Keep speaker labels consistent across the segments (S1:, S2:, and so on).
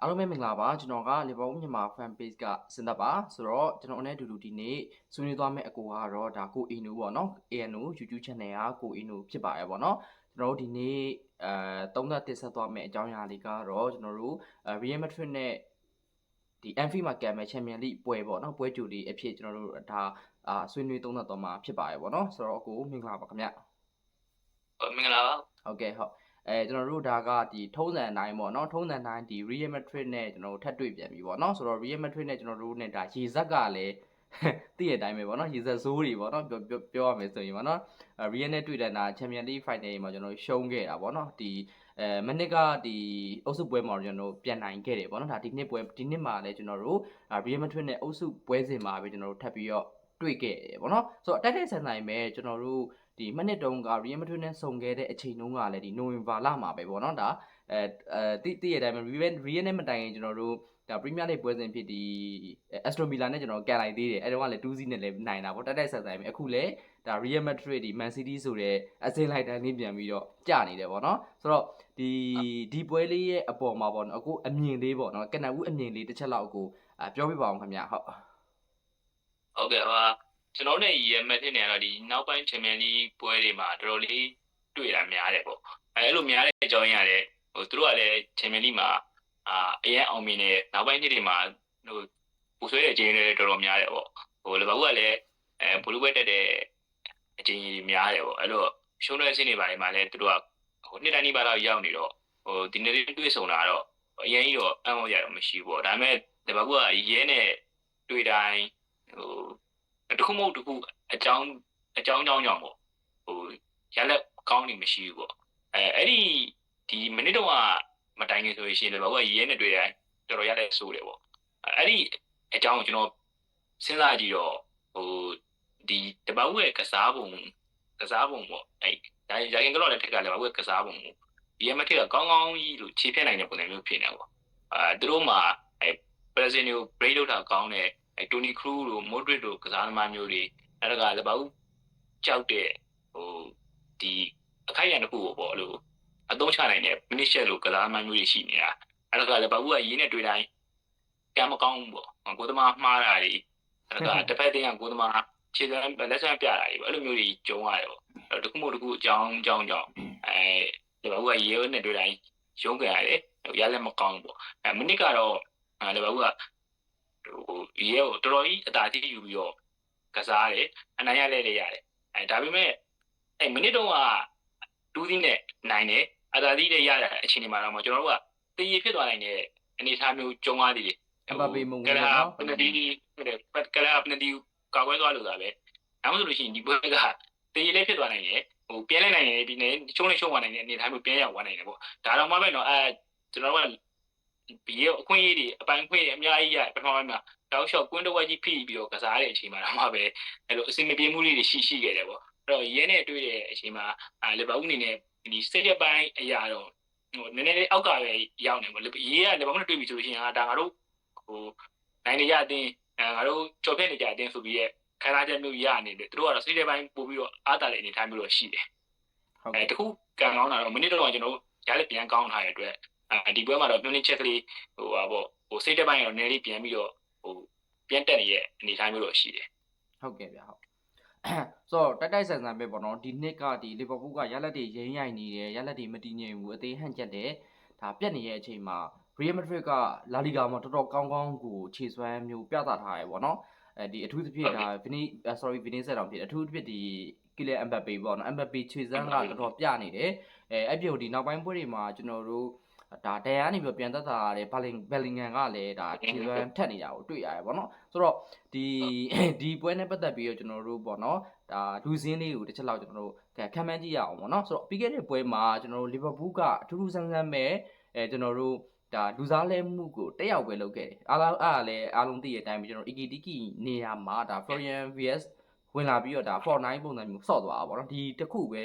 S1: အားလုံးပဲမင်္ဂလာပါကျွန်တော်က Liverpool မြန်မာ fan page ကစင်သက်ပါဆိုတော့ကျွန်တော်နဲ့အတူတူဒီနေ့ဆွေးနွေးသွားမယ့်အကူကတော့ဒါကိုအီနူပေါ့နော် ANO YouTube channel ကကိုအီနူဖြစ်ပါရဲ့ပေါ့နော်ကျွန်တော်တို့ဒီနေ့အဲသုံးသပ်တင်ဆက်သွားမယ့်အကြောင်းအရာလေးကတော့ကျွန်တော်တို့ Real Madrid နဲ့ဒီ Anfield မှာကံမဲ့ Champions League ပွဲပေါ့နော်ပွဲကြိုလေးအဖြစ်ကျွန်တော်တို့ဒါအာဆွေးနွေးသုံးသပ်သွားမှာဖြစ်ပါရဲ့ပေါ့နော်ဆိုတော့အကူမင်္ဂလာပါခင်ဗျ
S2: ဟုတ်မင်္ဂလာပါ
S1: ဟုတ်ကဲ့ဟုတ် အဲကျွန်တော်တို့ဒါကဒီထုံးစံအတိုင်းပေါ့နော်ထုံးစံအတိုင်းဒီ Real Madrid နဲ့ကျွန်တော်တို့ထပ်တွေ့ပြန်ပြီပေါ့နော်ဆိုတော့ Real Madrid နဲ့ကျွန်တော်တို့နဲ့ဒါရေဇက်ကလည်းသိတဲ့အတိုင်းပဲပေါ့နော်ရေဇက်ဆိုးတွေပေါ့နော်ပြောပြောပြောရမယ်ဆိုရင်ပေါ့နော်အဲ Real နဲ့တွေ့တဲ့နာ Champions League Final မှာကျွန်တော်တို့ရှုံးခဲ့တာပေါ့နော်ဒီအဲမနစ်ကဒီအုပ်စုပွဲမှာကျွန်တော်တို့ပြန်နိုင်ခဲ့တယ်ပေါ့နော်ဒါဒီနှစ်ပွဲဒီနှစ်မှာလည်းကျွန်တော်တို့ Real Madrid နဲ့အုပ်စုပွဲစဉ်မှာပဲကျွန်တော်တို့ထပ်ပြီးတော့တွေ့ခဲ့တယ်ပေါ့နော်ဆိုတော့တိုက်တိုက်ဆန်ဆိုင်ပဲကျွန်တော်တို့ ဒီမနစ်တုန်းက Real Madrid နဲ့ဆုံခဲ့တဲ့အချိန်တုန်းကလည်းဒီနိုဝင်ဘာလမှာပဲပေါ့နော်ဒါအဲအဲတိတိရတိုင်း Real Real နဲ့မတိုင်ရင်ကျွန်တော်တို့ဒါ Premier League ပွဲစဉ်ဖြစ်ဒီ Aston Villa နဲ့ကျွန်တော်ကန်လိုက်သေးတယ်အဲတုန်းကလည်း2-0နဲ့လည်းနိုင်တာပေါ့တိုက်တိုက်ဆန်ဆိုင်ပဲအခုလည်းဒါ Real Madrid ဒီ Man City ဆိုတဲ့အစင်လိုက်တန်းလေးပြန်ပြီးတော့ကြာနေတယ်ပေါ့နော်ဆိုတော့ဒီဒီပွဲလေးရဲ့အပေါ်မှာပေါ့နော်အခုအမြင်လေးပေါ့နော်ကနဦးအမြင်လေးတစ်ချက်လောက်ကိုပြောပြပါအောင်ခင်ဗျဟုတ်
S2: ဟုတ်ကဲ့ဟာ ကျွန်တော်နဲ့ရည်ရမှတ်ဖြစ်နေရတော့ဒီနောက်ပိုင်း Champions League ပွဲတွေမှာတော်တော်လေးတွေ့တာများတယ်ပေါ့အဲအဲ့လိုများတဲ့အကြောင်းရရတယ်ဟိုသူတို့ကလည်း Champions League မှာအာအရင်အောင်မြင်နေနောက်ပိုင်းနှစ်တွေမှာဟိုပူဆွဲတဲ့အချိန်တွေတော်တော်များတယ်ပေါ့ဟိုလီဗာပူးကလည်းအဲဘလူးဘက်တက်တဲ့အချိန်ကြီးများတယ်ပေါ့အဲ့တော့ရှုံးတဲ့အဆင့်တွေပါတယ်မှာလည်းသူတို့ကဟိုနှစ်တိုင်းနှစ်ပါးလောက်ရောက်နေတော့ဟိုဒီနေ့တွေ့ဆုံတာတော့အရင်ကြီးတော့အံ့ဩကြတော့မရှိဘူးပေါ့ဒါပေမဲ့လီဗာပူးကရဲနဲ့တွေ့တိုင်းဟို တခုမဟုတ်တခုအကြောင်းအကြောင်းကြောင်းကြောင့်ပေါ့ဟိုရလက်ကောင်းနေမရှိဘူးပေါ့အဲအဲ့ဒီဒီမိနစ်တော့မတိုင်ခင်ဆိုရင်လေဘာကရဲနဲ့တွေ့တိုင်းတော်တော်ရလက်ဆိုးတယ်ပေါ့အဲ့ဒီအကြောင်းကိုကျွန်တော်စဉ်းစားကြည့်တော့ဟိုဒီတပတ်ဝဲကစားပုံကစားပုံပေါ့အဲ့ဒါရရင်ကတော့လည်းထက်ကလည်းဘာဝဲကစားပုံကိုဒီမထက်ကကောင်းကောင်းကြီးလို့ခြေဖြတ်နိုင်တဲ့ပုံစံမျိုးဖြစ်နေပေါ့အာသူတို့မှာအဲပရက်ဇင်ကို break လုပ်တာကောင်းတဲ့ အဲတိုနီခရူးတို့မိုဒရစ်တို့ကစားသမားမျိုးတွေအဲ့ဒါကလည်းဘာလို့ကြောက်တဲ့ဟိုဒီအခိုက်အတန့်တစ်ခုကိုပေါ့အဲ့လိုအသုံးချနိုင်တဲ့မိနစ်ရှက်လိုကစားသမားမျိုးတွေရှိနေတာအဲ့ဒါကလည်းဘာလို့ကရေးနဲ့တွေ့တိုင်းကံမကောင်းဘူးပေါ့ကိုသမားမှားတာတွေအဲ့ဒါကတစ်ဖက်တည်းကကိုသမားခြေစမ်းလက်စမ်းပြတာတွေပေါ့အဲ့လိုမျိုးတွေကြုံရတယ်ပေါ့အဲ့တခုမှတခုအကြောင်းအကြောင်းကြောင့်အဲဒါဘာလို့ကရေးနဲ့တွေ့တိုင်းရုံးကြရတယ်ရလည်းမကောင်းဘူးပေါ့အဲမိနစ်ကတော့အဲဒါဘာလို့က ဟိုရဲကိုတော်တော်ကြီးအသာကြီးယူပြီးတော့ကစားတယ်အနိုင်ရလဲလဲရတယ်အဲဒါပေမဲ့အဲမိနစ်တုန်းကဒူးသီးနဲ့နိုင်တယ်အသာကြီးလည်းရတာအချိန်ဒီမှာတော့ကျွန်တော်တို့ကတည်ရဖြစ်သွားနိုင်တဲ့အနေအထားမျိုးကြုံရသေးတယ်
S1: အမပေမုံ
S2: က
S1: က
S2: လာ
S1: နော်
S2: ပနဒီဟုတ်တယ်ကလာပနဒီကာကွယ်သွားလို့သာပဲနောက်ဆိုလို့ရှိရင်ဒီဘက်ကတည်ရလည်းဖြစ်သွားနိုင်တယ်ဟိုပြန်လဲနိုင်တယ်ဒီနေ့ချုံးလေးချုံးသွားနိုင်တဲ့အနေအထားမျိုးပြန်ရောက်သွားနိုင်တယ်ပေါ့ဒါတော့မှပဲတော့အဲကျွန်တော်တို့က ဘီရဲ့အခွင့်အရေးတွေအပိုင်းခွင့်အများကြီးရပထမပိုင်းမှာတောက်လျှောက်ကွင်းတစ်ဝက်ကြီးဖိပြီးတော့ကစားတဲ့အချိန်မှာတော့မှပဲအဲ့လိုအစီအမပြေမှုလေးတွေရှိရှိခဲ့တယ်ပေါ့အဲ့တော့ရဲနဲ့တွေ့တဲ့အချိန်မှာအဲလီဗာပူးအနေနဲ့ဒီစတက်ပိုင်းအရာတော့ဟိုနည်းနည်းလေးအောက်ကပဲရောက်နေပေါ့ရေးကလီဗာပူးနဲ့တွေ့ပြီဆိုလို့ရှိရင်ဟာဒါငါတို့ဟိုနိုင်နေကြအတင်းအဲငါတို့ကြော်ပြက်နေကြအတင်းဆိုပြီးရဲ့ခန်းစားချက်မျိုးရနေတယ်သူတို့ကတော့စတက်ပိုင်းပို့ပြီးတော့အားတာတဲ့အနေအထားမျိုးတော့ရှိတယ်
S1: ဟုတ်
S2: အဲ
S1: ကဲ့
S2: တခုကံကောင်းတာတော့မိနစ်တော့ကျွန်တော်ရလက်ပြန်ကောင်းထားတဲ့အတွက် အဲဒီပွဲမှာတော့မြုံနစ်ချက်ကလေးဟိုဟာပေါ့ဟိုစိတ်တက်ပိုင်းရောနည်းလေးပြန်ပြီးတော့ဟိုပြန်တက်နေတဲ့အနေအထားမျိုးတော့ရှိတယ်
S1: ဟုတ်ကဲ့ဗျဟုတ်ဆိုတော့တိုက်တိုက်ဆန်ဆန်ပဲပေါ့နော်ဒီနှစ်ကဒီလီဗာပူးကရလက်တွေရင်းရိုင်နေတယ်ရလက်တွေမတည်ငြိမ်ဘူးအသေးဟန့်ကျက်တယ်ဒါပြက်နေတဲ့အချိန်မှာ Real Madrid ကလာလီဂါမှာတော်တော်ကောင်းကောင်းကိုခြေစွမ်းမျိုးပြသထားရပေါ့နော်အဲဒီအထူးသဖြင့်ဒါ Vini sorry Vini ဆက်တောင်ဖြစ်အထူးသဖြင့်ဒီ Kylian Mbappe ပေါ့နော် Mbappe ခြေစွမ်းကတော်တော်ပြနေတယ်အဲအဲ့ပြုတ်ဒီနောက်ပိုင်းပွဲတွေမှာကျွန်တော်တို့ ဒါဒန်ကနေပြီးပြန်သက်သာရတဲ့ဘလင်ဘယ်လင်ဂန်ကလည်းဒါခြေစွမ်းထက်နေတာကိုတွေ့ရတယ်ပေါ့နော်ဆိုတော့ဒီဒီပွဲနဲ့ပတ်သက်ပြီးတော့ကျွန်တော်တို့ပေါ့နော်ဒါလူစင်းလေးကိုတစ်ချက်လောက်ကျွန်တော်တို့ခံမှန်းကြည့်ရအောင်ပေါ့နော်ဆိုတော့ပြီးခဲ့တဲ့ပွဲမှာကျွန်တော်တို့လီဗာပူးကအထူးထူးဆန်းဆန်းပဲအဲကျွန်တော်တို့ဒါလူစားလဲမှုကိုတက်ရောက်ပဲလုပ်ခဲ့တယ်အားလုံးအားလည်းအားလုံးသိတဲ့အတိုင်းပဲကျွန်တော် Ikitiki နေရာမှာဒါ Florian VS ဝင်လာပြီးတော့ဒါ Fortnite ပုံစံမျိုးဆော့သွားတာပေါ့နော်ဒီတစ်ခုပဲ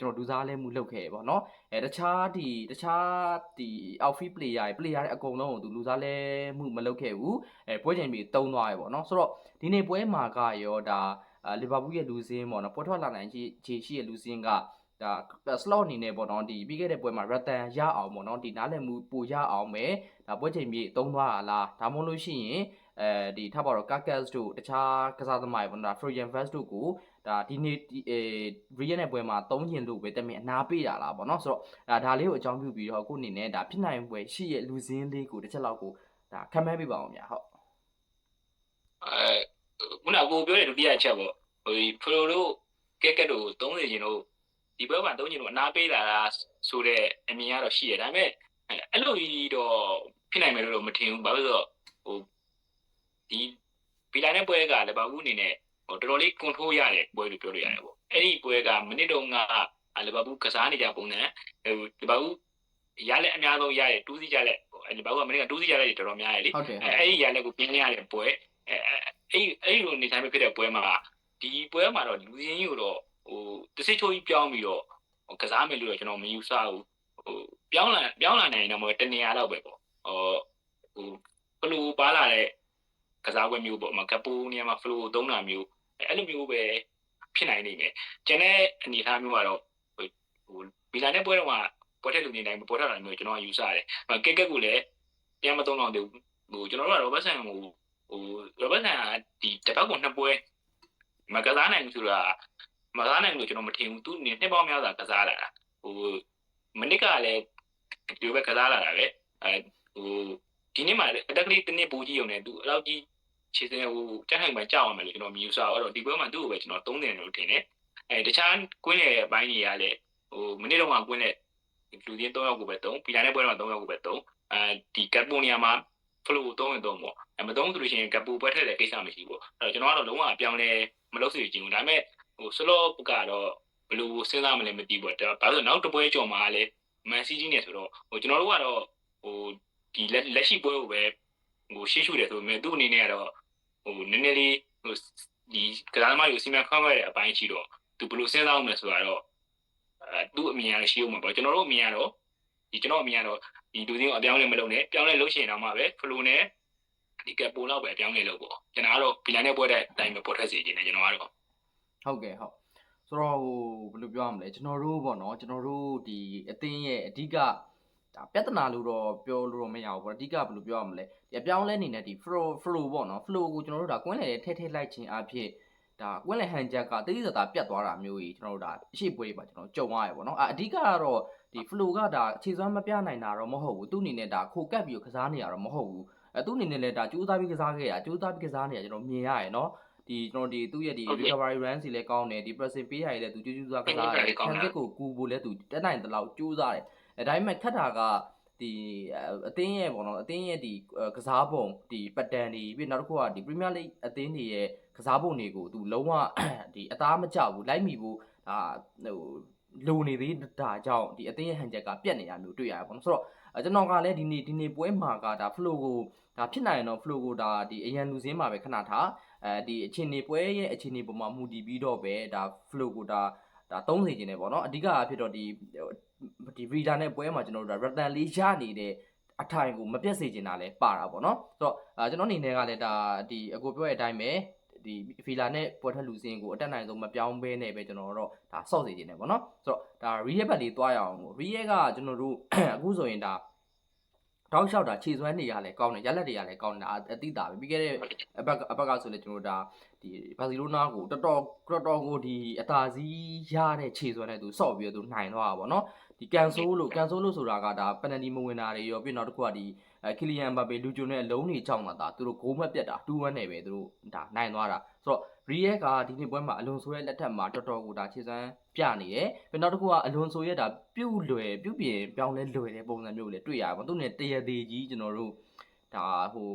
S1: ကျွန်တော်လူစားလဲမှုလုပ်ခဲ့ရပေါ့နော်အဲတခြားဒီတခြားဒီ outfit player တွေ player တွေအကုန်လုံးကိုသူလူစားလဲမှုမလုပ်ခဲ့ဘူးအဲပွဲချိန်ပြီးတုံးသွားရပေါ့နော်ဆိုတော့ဒီနေ့ပွဲမှာကရောဒါလီဗာပူးရဲ့လူစင်းပေါ့နော်ပွဲထွက်လာနိုင်ခြေခြေရှိရဲ့လူစင်းကဒါ slot အနေနဲ့ပေါ့နော်ဒီပြီးခဲ့တဲ့ပွဲမှာ Ratan ရအောင်ပေါ့နော်ဒီနားလည်မှုပိုရအောင်ပဲဒါပွဲချိန်မြေသုံးသွားတာလားဒါမှမဟုတ်လို့ရှိရင်အဲဒီထားပါတော့ Carcass တို့တခြားကစားသမားတွေပေါ့နော်ဒါ Freudian Vest တို့ကို ဒါဒီနေ့ဒီအဲ Real နဲ့ပွဲမှာသုံးကျင်လို့ပဲတက်မြင်အနာပေးတာလားပေါ့နော်ဆိုတော့ဒါဒါလေးကိုအကြောင်းပြုပြီးတော့အခုအနေနဲ့ဒါဖြစ်နိုင်ပွဲရှိရဲ့လူစင်းလေးကိုတစ်ချက်လောက်ကိုဒါခံမဲပေးပါအောင်ဗျာဟုတ်
S2: အဲခုနကကိုပြောတဲ့ဒုတိယအချက်ပေါ့ဟိုဖလိုတို့ကက်ကက်တို့သုံးနေခြင်းတို့ဒီဘက်မှာသုံးခြင်းတို့အနာပေးလာတာဆိုတဲ့အမြင်ကတော့ရှိတယ်ဒါပေမဲ့အဲ့လိုကြီးတော့ဖြစ်နိုင်မယ်လို့တော့မထင်ဘူးဘာလို့လဲဆိုတော့ဟိုဒီပီလာနဲ့ပွဲကလည်းဘာဘူးအနေနဲ့ ဟိုတော်တော်လေး control ရတဲ့ပွဲလို့ပြောလို့ရတယ်ပေါ့အဲ့ဒီပွဲကမိနစ်တုန်းကလီဗာပူးကစားနေကြပုံနဲ့ဟိုလီဗာပူးရလက်အများဆုံးရတဲ့တူးစီကြလက်ဟိုလီဗာပူးကမိနစ်ကတူးစီကြလက်တော်တော်များရလေ
S1: ဟုတ်တယ်
S2: အဲအဲ့ဒီရလက်ကိုပြင်းရတဲ့ပွဲအဲအဲ့အဲ့လိုနေထိုင်ဖြစ်တဲ့ပွဲမှာဒီပွဲမှာတော့လူရင်းကြီးကိုတော့ဟိုတစိချိုးကြီးပြောင်းပြီးတော့ကစားမယ်လို့တော့ကျွန်တော်မယူဆဘူးဟိုပြောင်းလာပြောင်းလာနိုင်ရင်တော့တနေရာတော့ပဲပေါ့ဟိုဟိုဖလူပါလာတဲ့ကစားပွဲမျိုးပေါ့မကပူနေရာမှာဖလူသုံးတာမျိုး အဲ့လိုမျိုးပဲဖြစ်နိုင်နေမယ်ကျန်တဲ့အနေအထားမျိုးကတော့ဟိုဘီလာနဲ့ပွဲတော့မှာပွဲထက်လူနေတိုင်းပွဲထက်တာမျိုးကျွန်တော်ယူဆတယ်ကက်ကက်ကလည်းပြန်မသုံးတော့သေးဘူးဟိုကျွန်တော်တို့ကရောဘတ်ဆန်ဟိုဟိုရောဘတ်ဆန်ကဒီတစ်ပတ်ကိုနှစ်ပွဲမကစားနိုင်ဘူးဆိုတာမကစားနိုင်လို့ကျွန်တော်မထင်ဘူးသူနှစ်ပေါင်းများစွာကစားလာတာဟိုမနစ်ကလည်းဒီလိုပဲကစားလာတာပဲအဲဟိုဒီနေ့မှလည်းအတက်ကလေးတစ်နှစ်ပူကြီးုံနဲ့သူအလောက်ကြီး ခြေစင်းဟိုတက်ထိုင်မှကြောက်အောင်မယ်လို့ကျွန်တော်မြင်ဆအဲ့တော့ဒီပွဲမှာသူ့ကိုပဲကျွန်တော်သုံးတယ်လို့ထင်တယ်အဲတခြားကွင်းလေအပိုင်းကြီးကလည်းဟိုမနေ့တော့ကကွင်းလေလူချင်း၃ယောက်ကိုပဲသုံးပီလာနဲ့ပွဲတော့၃ယောက်ကိုပဲသုံးအဲဒီကတ်ပိုနီယာမှာဖလိုသုံးရင်သုံးပေါ့အဲမသုံးဆိုလို့ရှိရင်ကပူပွဲထက်တဲ့ကိစ္စမရှိဘူးအဲ့တော့ကျွန်တော်ကတော့လုံးဝအပြောင်းလဲမလုပ်စီချင်ဘူးဒါပေမဲ့ဟိုဆလော့ကတော့ဘယ်လိုစဉ်းစားမလဲမသိဘူးဒါဘာလို့နောက်တစ်ပွဲကြော်မှာလဲမန်စီးဂျီနဲ့ဆိုတော့ဟိုကျွန်တော်တို့ကတော့ဟိုဒီလက်ရှိပွဲကိုပဲ ဟိုရှေ့ရှုတယ်ဆိုပေမဲ့သူ့အနေနဲ့ကတော့ဟိုနည်းနည်းလေးဟိုဒီကစားသမားတွေကိုစီမံခန့်ခွဲတဲ့အပိုင်းရှိတော့သူဘယ်လိုစဉ်းစားအောင်လဲဆိုတော့အဲသူ့အမြင်ရရှိအောင်မှာပေါ့ကျွန်တော်တို့အမြင်ကတော့ဒီကျွန်တော်အမြင်ကတော့ဒီလူစင်းကိုအပြောင်းလဲမလုပ်နဲ့ပြောင်းလဲလုပ်ရှင်တော့မှပဲဖလိုနဲ့ဒီကပိုလောက်ပဲအပြောင်းလဲလုပ်ပေါ့ကျွန်တော်ကတော့ဗီလာနဲ့ပွဲတဲ့အတိုင်းပဲပေါ်ထွက်စီခြင်းတယ်ကျွန်တော်ကတော့
S1: ဟုတ်ကဲ့ဟုတ်ဆိုတော့ဟိုဘယ်လိုပြောရမလဲကျွန်တော်တို့ပေါ့နော်ကျွန်တော်တို့ဒီအသင်းရဲ့အဓိက ဒါပြဿနာလို့တော့ပြောလို့တော့မရဘူးပေါ့အဓိကဘယ်လိုပြောရမလဲဒီအပြောင်းလဲနေနဲ့ဒီ flow flow ပေါ့နော် flow ကိုကျွန်တော်တို့ဒါကွင်းလေထဲထဲလိုက်ခြင်းအဖြစ်ဒါကွင်းလေဟန်ချက်ကတိတိကျကျပြတ်သွားတာမျိုးကြီးကျွန်တော်တို့ဒါအရှိပွဲတွေပါကျွန်တော်ကြုံရရပေါ့နော်အအဓိကကတော့ဒီ flow ကဒါအခြေစွမ်းမပြနိုင်တာတော့မဟုတ်ဘူးသူ့အနေနဲ့ဒါခိုကပ်ပြီးကစားနေရတော့မဟုတ်ဘူးအဲသူ့အနေနဲ့လည်းဒါကြိုးစားပြီးကစားခဲ့ရကြိုးစားပြီးကစားနေရကျွန်တော်မြင်ရရယ်နော်ဒီကျွန်တော်ဒီသူ့ရဲ့ဒီ recovery run စီလည်းကောင်းတယ်ဒီ pressing ပေးရည်လည်းသူကြိုးကြိုးစားကစားတယ်ခံစစ်ကိုကူဖို့လည်းသူတက်နိုင်တဲ့လောက်ကြိုးစားတယ် အဲဒါပေမဲ့ခက်တာကဒီအသင်းရဲ့ပေါ့နော်အသင်းရဲ့ဒီကစားပုံဒီပတ်တန်တွေပြီးနောက်တစ်ခုကဒီ Premier League အသင်းတွေရဲ့ကစားပုံတွေကိုသူလုံးဝဒီအသားမကျဘူးလိုက်မိဖို့ဒါဟိုလိုနေသေးတာကြောင့်ဒီအသင်းရဲ့ဟန်ချက်ကပြက်နေတာမျိုးတွေ့ရတယ်ပေါ့နော်ဆိုတော့ကျွန်တော်ကလည်းဒီနေ့ဒီနေ့ပွဲမှာကဒါ flow ကိုဒါဖြစ်နိုင်ရင်တော့ flow ကိုဒါဒီအရန်လူစင်းမှာပဲခဏထားအဲဒီအချင်းနေပွဲရဲ့အချင်းနေပုံမှာမူတည်ပြီးတော့ပဲဒါ flow ကိုဒါဒါသုံးစေခြင်းနဲ့ပေါ့နော်အဓိကအဖြစ်တော့ဒီ ဒီ reader နဲ့ပွဲမှာကျွန်တော်တို့ဒါ ratan လေးရနေတဲ့အထိုင်ကိုမပြတ်စေချင်တာလဲပါတာပေါ့နော်ဆိုတော့အာကျွန်တော်အနေနဲ့ကလည်းဒါဒီအကိုပြောတဲ့အတိုင်းပဲဒီဖီလာနဲ့ပွဲထွက်လူစင်းကိုအတက်နိုင်ဆုံးမပြောင်းဘဲနဲ့ပဲကျွန်တော်တို့ဒါဆော့စေခြင်းနဲ့ပေါ့နော်ဆိုတော့ဒါ real ဘက်လေးတွားရအောင်ပေါ့ real ကကျွန်တော်တို့အခုဆိုရင်ဒါတောက်လျှောက်တာခြေစွမ်းနေရလဲကောင်းတယ်ရက်လက်တွေရလဲကောင်းတယ်အတိတာပဲပြီးခဲ့တဲ့အဘက်အဘက်ကဆိုလဲကျွန်တော်တို့ဒါဒီဘာစီလိုနာကိုတော်တော်တော်တော်ကိုဒီအသာစီးရတဲ့ခြေစွမ်းနဲ့သူဆော့ပြီးတော့သူနိုင်သွားတာပေါ့နော် ဒီကန်ဆိုးလို့ကန်ဆိုးလို့ဆိုတာကဒါပန်နတီမဝင်တာတွေရောပြီးနောက်တစ်ခုကဒီအဲကီလီယန်ဘာပေလူဂျိုနဲ့အလုံးတွေကြောက်တာသူတို့ဂိုးမပြတ်တာ2-1နဲ့ပဲသူတို့ဒါနိုင်သွားတာဆိုတော့ရီယက်ကဒီနေ့ပွဲမှာအလွန်ဆိုရဲ့လက်ထက်မှာတော်တော်ကိုဒါခြေစွမ်းပြနေတယ်ပြီးနောက်တစ်ခုကအလွန်ဆိုရဲ့ဒါပြုတ်လွယ်ပြုတ်ပြင်ပြောင်းလဲလွယ်တဲ့ပုံစံမျိုးကိုလည်းတွေ့ရပါဘူးသူနဲ့တရသေးကြီးကျွန်တော်တို့ဒါဟို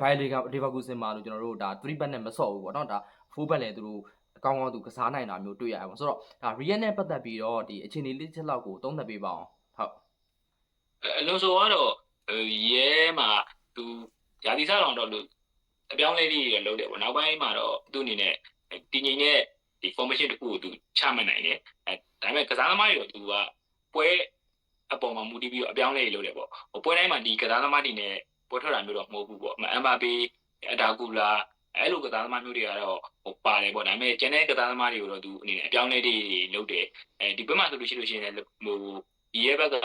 S1: ဘိုင်လီကဒီဗာကူစင်မာလို့ကျွန်တော်တို့ဒါ3ဘက်နဲ့မဆော့ဘူးပေါ့နော်ဒါ4ဘက်လည်းသူတို့အ ကောင်းကောင်းသူကစားနိုင်တာမျိုးတွေ့ရပါဘူးဆိုတော့ဒါ real နဲ့ပတ်သက်ပြီးတော့ဒီအခြေအနေလေးချက်လောက်ကိုသုံးသပ်ပေးပါအောင်ဟုတ်
S2: အလုံးစုံကတော့ရဲမှာသူယာတီစားတော်တော့လို့အပြောင်းလဲလေးတွေလုပ်တယ်ပေါ့နောက်ပိုင်းမှာတော့သူ့အနေနဲ့တည်ငြိမ်တဲ့ဒီ formation တခုကိုသူချမှတ်နိုင်တယ်အဲဒါပေမဲ့ကစားသမားတွေတော့သူကပွဲအပေါ်မှာမူတည်ပြီးတော့အပြောင်းလဲတွေလုပ်တယ်ပေါ့ဟိုပွဲတိုင်းမှာဒီကစားသမားတွေနဲ့ပွဲထွက်တာမျိုးတော့မဟုတ်ဘူးပေါ့အမ်ဘာပေအဒါကူလာ အဲ့လိုကစားသမားမျိုးတွေကတော့ဟိုပါတယ်ပေါ့ဒါပေမဲ့ကျန်တဲ့ကစားသမားတွေကိုတော့သူအနေနဲ့အပြောင်းအလဲတွေလုပ်တယ်အဲဒီဘက်မှာဆိုလို့ရှိလို့ရှိရင်လည်းဟိုဒီရဲ့ဘက်က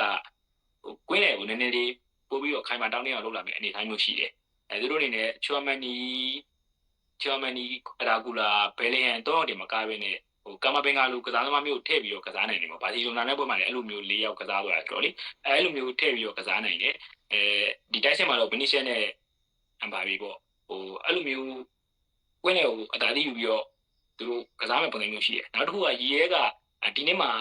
S2: ဟိုကွင်းတယ်ကိုနည်းနည်းလေးပို့ပြီးတော့ခိုင်မာတောင်းတင်းအောင်လုပ်လာမယ်အနေအထားမျိုးရှိတယ်အဲသူတို့အနေနဲ့ချူမန်နီချူမန်နီအရာကူလာဘယ်လီဟန်တော့တယ်မကားပဲနဲ့ဟိုကာမဘင်္ဂါလူကစားသမားမျိုးထည့်ပြီးတော့ကစားနိုင်တယ်ပေါ့ဘာစီလိုနာနဲ့ပွဲမှာလည်းအဲ့လိုမျိုး၄ယောက်ကစားသွားတာဆိုတော့လေအဲ့လိုမျိုးထည့်ပြီးတော့ကစားနိုင်တယ်အဲဒီတိုက်စစ်မှာတော့ဗနီရှယ်နဲ့အမ်ဘာဘီပေါ့ဟိုအဲ့လိုမျိုး ကွင်းတယ်ကိုအတားတီးယူပြီးတော့သူတို့ကစားမဲ့ပုံစံမျိုးရှိတယ်နောက်တစ်ခုကရီရဲကဒီနေ့မှာ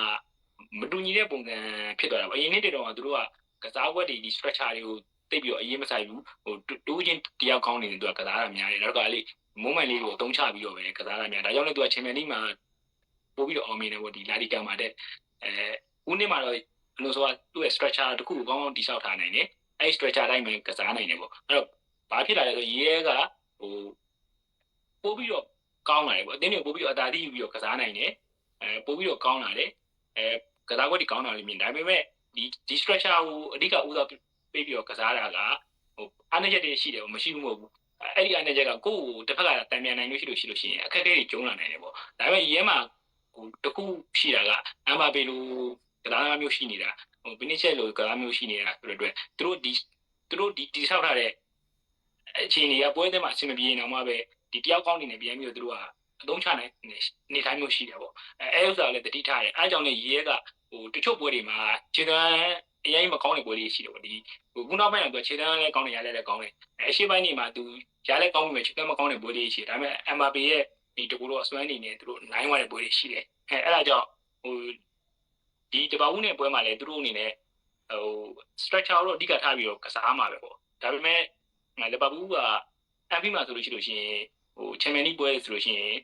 S2: မတူညီတဲ့ပုံစံဖြစ်သွားတာပေါ့အရင်နေ့တည်းတော့သူတို့ကကစားပွဲတွေဒီ structure တွေကိုတိတ်ပြီးတော့အရေးမဆိုင်ဘူးဟိုတူးချင်းတယောက်ကောင်းနေတယ်သူကကစားတာများတယ်နောက်ကလေ moment လေးကိုအသုံးချပြီးတော့ပဲကစားတာများဒါကြောင့်လည်းသူကချန်ပီယံလိမှာပို့ပြီးတော့အောင်မြင်တယ်ပေါ့ဒီလာဒီကာမှာတဲ့အဲဦးနေ့မှာတော့ဘယ်လိုဆိုတော့သူ့ရဲ့ structure တခုကိုကောင်းကောင်းတိစောက်ထားနိုင်တယ်အဲ structure တိုင်းပဲကစားနိုင်တယ်ပေါ့အဲ့တော့ဘာဖြစ်လာလဲဆိုရဲကဟို ပို့ပြီးတော့ကောင်းလာတယ်ပေါ့အတင်းတွေပို့ပြီးတော့အတားတီးယူပြီးတော့ကစားနိုင်တယ်အဲပို့ပြီးတော့ကောင်းလာတယ်အဲကစားကွက်တွေကောင်းလာလိမ့်မယ်ဒါပေမဲ့ဒီဒီ structure ကိုအဓိကဦးစားပေးပြီးတော့ကစားတာကဟိုအားနည်းချက်တွေရှိတယ်မရှိဘူးမဟုတ်ဘူးအဲ့ဒီအနေချက်ကကိုယ့်ကိုတစ်ဖက်ကတံပြန်နိုင်လို့ရှိလို့ရှိလို့ရှိရင်အခက်အခဲတွေကျုံလာနိုင်တယ်ပေါ့ဒါပေမဲ့ရဲမှာဟိုတခုရှိတာကအမ်ဘာပေလိုကစားသမားမျိုးရှိနေတာဟိုဘင်းချက်လိုကစားမျိုးရှိနေတာဆိုတော့အတွက်သူတို့ဒီသူတို့ဒီတိဆောက်ထားတဲ့အခြေအနေကပွဲတဲ့မှာအဆင်မပြေနေအောင်မှပဲ ဒီတယောက်ကောင်းနေနေပြန်ပြီးတော့သူတို့ကအသုံးချနိုင်နေတိုင်းမျိုးရှိတယ်ပေါ့အဲအဲဥစ္စာလည်းတတိထားတယ်အဲအကြောင်းနဲ့ရဲကဟိုတချို့ပွဲတွေမှာခြေတန်းအရင်မကောင်းတဲ့ပွဲတွေရှိတယ်ပေါ့ဒီဟိုခုနောက်ပိုင်းတော့ခြေတန်းလည်းကောင်းနေရလဲလည်းကောင်းတယ်အရှိပိုင်းနေမှာသူရလဲကောင်းပြီပဲချစ်ကမကောင်းတဲ့ဘွေးလေးရှိတယ်ဒါပေမဲ့ MRP ရဲ့ဒီတကူတော့အစွမ်းအနေနဲ့သူတို့နိုင်သွားတဲ့ဘွေးလေးရှိတယ်အဲအဲ့ဒါကြောင့်ဟိုဒီတပါဦးနဲ့ပွဲမှာလည်းသူတို့အနေနဲ့ဟို structure တော့အဓိကထားပြီးတော့ကစားမှာပဲပေါ့ဒါပေမဲ့လီဗာပူးက MP မှာဆိုလို့ရှိလို့ရှိရင် ဟို Champions League ပွဲဆိုလို့ရှိရင်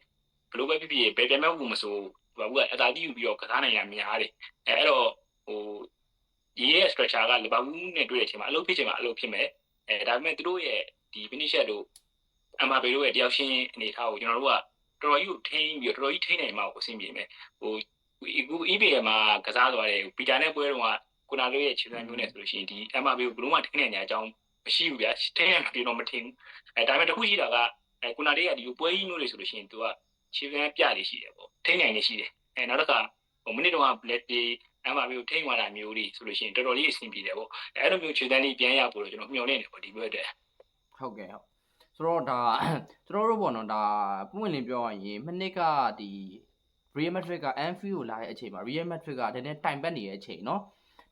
S2: ဘယ်လိုပဲဖြစ်ဖြစ်ဘယ်ပြိုင်မဲ့ဘူးမဆိုလီဗာပူးကအသာတီးယူပြီးတော့ကစားနိုင်ရများတယ်အဲအဲ့တော့ဟိုဒီရဲ့ structure ကလီဗာပူးနဲ့တွေ့တဲ့အချိန်မှာအလုပ်ဖြစ်ချိန်မှာအလုပ်ဖြစ်မယ်အဲဒါပေမဲ့သူတို့ရဲ့ဒီ finish တို့အမဘေတို့ရဲ့တယောက်ချင်းအနေထားကိုကျွန်တော်တို့ကတော်တော်ကြီးကိုထိန်းပြီးတော့တော်တော်ကြီးထိန်းနိုင်မှကိုအဆင်ပြေမယ်ဟိုအခု EPL မှာကစားသွားတယ်ပီတာနဲ့ပွဲတော့ကကိုနာတို့ရဲ့ခြေစမ်းမျိုးနဲ့ဆိုလို့ရှိရင်ဒီ MRB ကိုဘယ်လို့မှထိန်းနိုင်တဲ့အကြောင်းမရှိဘူးဗျာထိန်းရမှာဒီတော့မထိန်းဘူးအဲဒါပေမဲ့တခုရှိတာက အဲကိုနာတွေကဒီပွဲကြီးမျိုးတွေဆိုလို့ရှိရင်သူကခြေစမ်းပြနေရှိတယ်ပေါ့ထိန်းနိုင်နေရှိတယ်အဲနောက်တစ်ခါဟိုမိနစ်တော့ black day အမှမျိုးထိန်းသွားတာမျိုးတွေဆိုလို့ရှိရင်တော်တော်လေးအဆင်ပြေတယ်ပေါ့အဲလိုမျိုးခြေစမ်းလေးပြန်ရဖို့တော့ကျွန်တော်မျှော်လင့်နေပေါ့ဒီဘက်အတွက်
S1: ဟုတ်ကဲ့ဟုတ်ဆိုတော့ဒါကျွန်တော်တို့ပေါ့နော်ဒါပွင့်လင်းပြောရရင်မနစ်ကဒီ Real Madrid က Anfield ကိုလာတဲ့အချိန်မှာ Real Madrid ကတည်းကတိုင်ပတ်နေတဲ့အချိန်เนาะ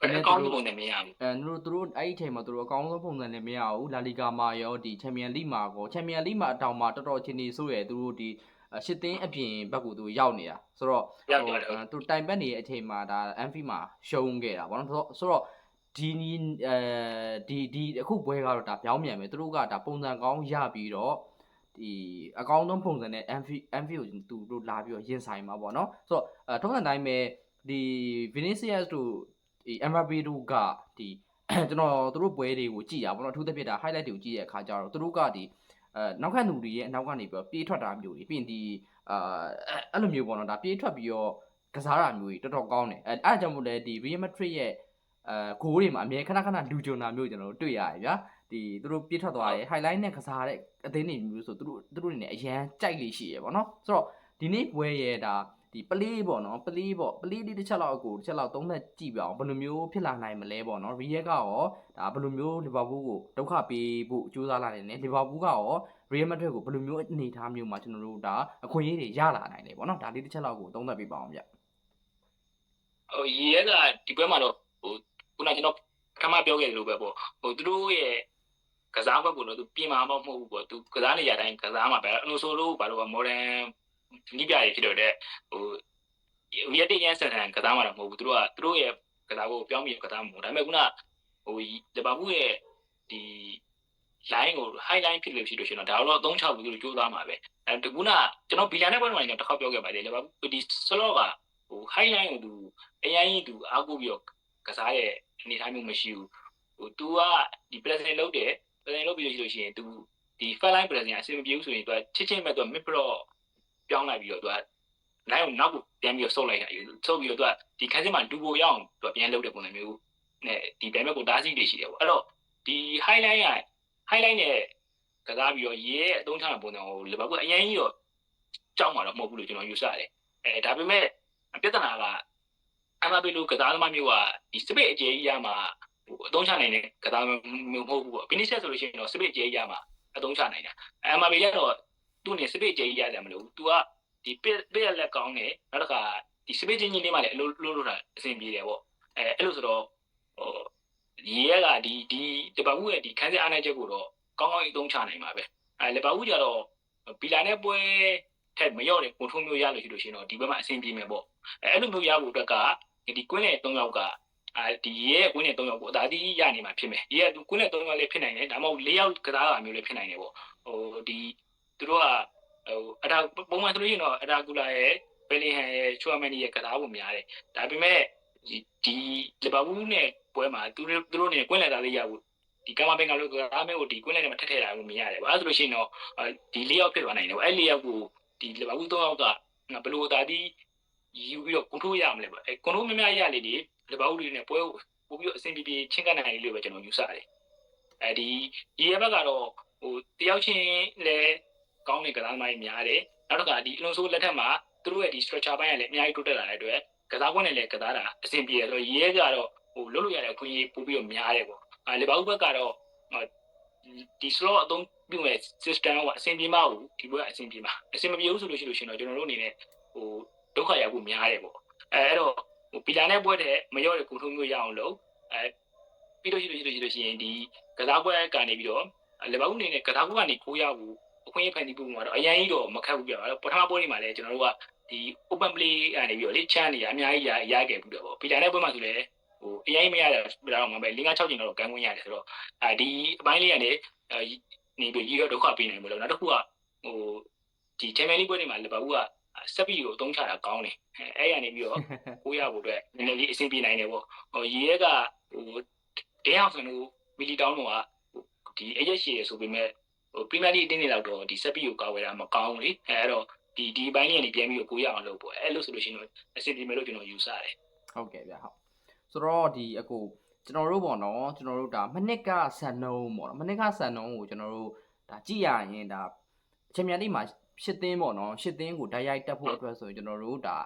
S2: အကောင့်ပုံနဲ့မရဘူး
S1: အဲသူတို့သူတို့အဲ့ဒီအချိန်မှာသူတို့အကောင်းဆုံးပုံစံနဲ့မရဘူးလာလီဂါမှာရောဒီချန်ပီယံလိမှာကောချန်ပီယံလိမှာအတောင်မှာတော်တော်ချင်းနေဆိုးရယ်သူတို့ဒီရှစ်သင်းအပြင်ဘက်ကိုသူရောက်နေတာဆိုတော့
S2: ရောက်သွားတယ်ဟုတ်
S1: သူတိုင်ပတ်နေတဲ့အချိန်မှာဒါ MV မှာရှုံးခဲ့တာဗောနော်ဆိုတော့ဆိုတော့ဒီနီအဲဒီဒီအခုပွဲကတော့ဒါပြောင်းပြန်ပဲသူတို့ကဒါပုံစံကောင်းရပြီးတော့ဒီအကောင်းဆုံးပုံစံနဲ့ MV MV ကိုသူတို့လာပြီးတော့ရင်ဆိုင်မှာပေါ့နော်ဆိုတော့အဲထုံးစံတိုင်းပဲဒီ Vinicius တို့ ဒီ Mbappe တို့ကဒီကျွန်တော်သူတို့ပွဲတွေကိုကြည့်ရပါတော့အထူးသဖြင့်ဒါ highlight တွေကိုကြည့်ရတဲ့အခါကျတော့သူတို့ကဒီအဲနောက်ခတ်သူတွေရဲ့အနောက်ကနေပြီးတော့ပြေးထွက်တာမျိုးတွေပြီးရင်ဒီအာအဲ့လိုမျိုးပေါ့နော်ဒါပြေးထွက်ပြီးတော့ကစားတာမျိုးတွေတော်တော်ကောင်းတယ်အဲအဲ့ဒါကြောင့်မို့လဲဒီ Real Madrid ရဲ့အဲဂိုးတွေမှာအမြဲခဏခဏလူကြုံတာမျိုးကျွန်တော်တို့တွေ့ရတယ်ဗျာဒီသူတို့ပြေးထွက်သွားတယ် highlight နဲ့ကစားတဲ့အသင်းတွေမျိုးဆိုသူတို့သူတို့အနေနဲ့အရန်ကြိုက်လေးရှိရပေါ့နော်ဆိုတော့ဒီနေ့ပွဲရဲ့ဒါ ဒီပလေးပေါ့နော်ပလေးပေါ့ပလေးလေးတစ်ချက်လောက်အကိုတစ်ချက်လောက်သုံးသက်ကြည့်ပြအောင်ဘယ်လိုမျိုးဖြစ်လာနိုင်မလဲပေါ့နော်ရီယက်ကရောဒါဘယ်လိုမျိုးလီဗာပူးကိုဒုက္ခပေးဖို့ကြိုးစားလာနေတယ်လီဗာပူးကရောရီယက်မက်ဒရစ်ကိုဘယ်လိုမျိုးအနေအထားမျိုးမှာကျွန်တော်တို့ဒါအခွင့်အရေးတွေရလာနိုင်တယ်ပေါ့နော်ဒါလေးတစ်ချက်လောက်ကိုသုံးသက်ပြပါအောင်ဗျ
S2: ဟိုရေကဒီဘက်မှာတော့ဟိုခုနကျွန်တော်ခမပြောခဲ့သလိုပဲပေါ့ဟိုသူတို့ရဲ့ကစားဘက်ကတော့သူပြင်မှာမဟုတ်ဘူးပေါ့သူကစားနေရတိုင်းကစားမှာပဲအလို့ဆိုလို့ဘာလို့ကမော်ဒ န်နိပြရေးဖြစ်တော့တဲ့ဟိုရီယက်တင်ရန်ဆန်ဆန်ကစားမှာတော့မဟုတ်ဘူးသူတို့ကသူတို့ရဲ့ကစားဖို့ပြောင်းပြီးကစားမှာဒါပေမဲ့ခုနဟိုလီဗာပူးရဲ့ဒီ line ကို high line ဖြစ်လို့ရှိလို့ရှိရင်တော့ဒါတော့အသုံးချပြီးသူတို့ကြိုးစားမှာပဲအဲခုနကျွန်တော်ဘီလာနဲ့ပွဲမှာကျွန်တော်တစ်ခါပြောခဲ့ပါတယ်လီဗာပူးဒီဆလော့ကဟို high line ကိုသူ အရင်ကြီးသူအားကိုးပြီးတော့ကစားရဲ့အနေအထားမျိုးမရှိဘူးဟို तू ကဒီ president လုပ်တယ် president လုပ်ပြီးလို့ရှိလို့ရှိရင် तू ဒီ file line president အဆင်မပြေဘူးဆိုရင် तू ချစ်ချင်းမဲ့ तू mid pro ပြောင်းလိုက်ပြီးတော့သူကလိုင်းကိုနောက်ကိုပြန်ပြီးတော့ဆုတ်လိုက်တာဆုတ်ပြီးတော့သူကဒီခန်းစင်းမှာဒူပိုရအောင်သူကပြန်လှုပ်တဲ့ပုံစံမျိုးနဲ့ဒီဘဲမက်ကိုတားဆီးနေရှိတယ်ပေါ့အဲ့တော့ဒီ highlight က highlight နဲ့ကစားပြီးတော့ရေရဲ့အသုံးချတဲ့ပုံစံကိုလီဗာပူးအရင်ကြီးတော့ကြောက်မှာတော့မဟုတ်ဘူးလို့ကျွန်တော်ယူဆတယ်အဲဒါပေမဲ့ပြဿနာကအမဘေလိုကစားသမားမျိုးကဒီစပစ်အကျဲကြီးရမှာဟိုအသုံးချနိုင်တဲ့ကစားမျိုးမဟုတ်ဘူးပေါ့ finish ဆိုလို့ရှိရင်တော့စပစ်အကျဲကြီးရမှာအသုံးချနိုင်တာအမဘေကတော့ သူ့နေစပစ်အကျယ်ကြီးရတယ်မလို့ तू ကဒီပစ်ပစ်လက်ကောင်းတယ်နောက်တစ်ခါဒီစပစ်ချင်းကြီးလေးမှလည်းအလိုလိုလိုတာအဆင်ပြေတယ်ပေါ့အဲအဲ့လိုဆိုတော့ဟိုရေရကဒီဒီတပတ်ဦးရဲ့ဒီခန်းစစ်အားနိုင်ချက်ကိုတော့ကောင်းကောင်းအသုံးချနိုင်ပါပဲအဲလေပါဦးကြတော့ဘီလာနဲ့ပွဲထက်မရော့တဲ့ကိုထုံးမျိုးရလို့ရှိလို့ရှိရင်တော့ဒီဘက်မှာအဆင်ပြေမယ်ပေါ့အဲအဲ့လိုမျိုးရဖို့အတွက်ကဒီကွင်းနဲ့၃ယောက်ကအာဒီရဲ့ကွင်းနဲ့၃ယောက်ကိုအသာတီးရနေမှာဖြစ်မယ်ဒီရဲ့ကွင်းနဲ့၃ယောက်လည်းဖြစ်နိုင်တယ်ဒါမှမဟုတ်၄ယောက်ကစားတာမျိုးလည်းဖြစ်နိုင်တယ်ပေါ့ဟိုဒီ သူတို့ကဟိုအတာပုံမှန်ဆိုလို့ရှိရင်တော့အတာကူလာရဲ့ဘယ်လီဟန်ရဲ့ချူအမန်နီရဲ့ကစားဖို့များတယ်ဒါပေမဲ့ဒီဒီလီဗာပူးနဲ့ပွဲမှာသူတို့သူတို့နေကွင်းလက်သားလေးရဖို့ဒီကမ္ဘာဘင်ကလို့ကစားမဲကိုဒီကွင်းလက်ထဲမှာထက်ထည့်လာလို့မရတယ်ပေါ့အဲဒါဆိုလို့ရှိရင်တော့ဒီ၄ယောက်ဖြစ်သွားနိုင်တယ်ပေါ့အဲ၄ယောက်ကိုဒီလီဗာပူး၃ယောက်ကဘယ်လိုသာဒီယူပြီးတော့ကွန်ထရိုးရမလဲပေါ့အဲကွန်ထရိုးများများရလေဒီလီဗာပူးတွေနဲ့ပွဲကိုပို့ပြီးတော့အဆင်ပြေပြေချင်းကပ်နိုင်လို့ပဲကျွန်တော်ယူဆတယ်အဲဒီဒီရဲ့ဘက်ကတော့ဟိုတယောက်ချင်းလည်း ကောင်းတဲ့ကစားသမားတွေများတယ်နောက်တစ်ခါဒီအလွန်ဆိုးလက်ထက်မှာသူတို့ရဲ့ဒီ structure ဘိုင်းကလည်းအများကြီးတိုးတက်လာတဲ့အတွက်ကစားကွင်းနဲ့လည်းကစားတာအဆင်ပြေတယ်ဆိုတော့ရဲကတော့ဟိုလွတ်လို့ရတဲ့အခွင့်အရေးပို့ပြီးတော့များတယ်ပေါ့အဲလီဗာပူးဘက်ကတော့ဒီ slot အသုံးပြုမဲ့ system ကအဆင်ပြေမဟုတ်ဒီဘက်ကအဆင်ပြေမှာအဆင်မပြေဘူးဆိုလို့ရှိလို့ရှင်တော့ကျွန်တော်တို့အနေနဲ့ဟိုဒုက္ခရောက်ဖို့များတယ်ပေါ့အဲအဲ့တော့ဟိုပီလာနဲ့ပွဲတဲ့မရော့တဲ့ကုထုံးမျိုးရအောင်လို့အဲပြီးလို့ရှိလို့ရှိလို့ရှိလို့ရှိရင်ဒီကစားပွဲကနေပြီးတော့လီဗာပူးအနေနဲ့ကစားပွဲကနေကိုးရဖို့ အခွင့်အရေးဖန်တီးဖို့မှာတော့အရင်ကြီးတော့မခက်ဘူးပြပါတော့ပထမပွဲတွေမှာလည်းကျွန်တော်တို့ကဒီ open play ကနေပြီးတော့လေချမ်းနေရအများကြီးရရခဲ့ဘူးတော့ပေါ့ပီလာနဲ့ပွဲမှာဆိုလည်းဟိုအရင်မရတဲ့ပြတော့မှာပဲ5 6ချိန်တော့ကန်းခွင့်ရတယ်ဆိုတော့အဲဒီအပိုင်းလေးကနေနေပြီးရီတော့ဒုက္ခပေးနိုင်မလို့နောက်တစ်ခုကဟိုဒီ Champions League ပွဲတွေမှာလီဗာပူးကစက်ပီကိုအသုံးချတာကောင်းတယ်အဲအဲ့ရနေပြီးတော့ကိုရဖို့အတွက်နည်းနည်းလေးအဆင်ပြေနိုင်တယ်ပေါ့ဟိုရီရဲကဟိုဒင်းအောင်ဆိုလို့မီလီတောင်းတော့ကဒီအရက်ရှည်ရဆိုပေမဲ့ ဟိုပရီးမီယာလိအတင်းနေလောက်တော့ဒီစက်ပီကိုကာဝယ်တာမကောင်းဘူးလေအဲအဲ့တော့ဒီဒီဘိုင်းလေးကနေပြန်ပြီးတော့ကိုရအောင်လုပ်ပေါ့အဲ့လို့ဆိုလို့ရှိရင်အဆင်ပြေမယ်လို့ကျွန်တော်ယူဆတယ်
S1: ဟုတ်ကဲ့ဗျဟုတ်ဆိုတော့ဒီအကိုကျွန်တော်တို့ပေါ့နော်ကျွန်တော်တို့ဒါမနစ်ကဆန်နှုံးပေါ့နော်မနစ်ကဆန်နှုံးကိုကျွန်တော်တို့ဒါကြည့်ရရင်ဒါချန်ပီယံလိမှာရှစ်သင်းပေါ့နော်ရှစ်သင်းကိုဓာတ်ရိုက်တက်ဖို့အတွက်ဆိုရင်ကျွန်တော်တို့ဒါ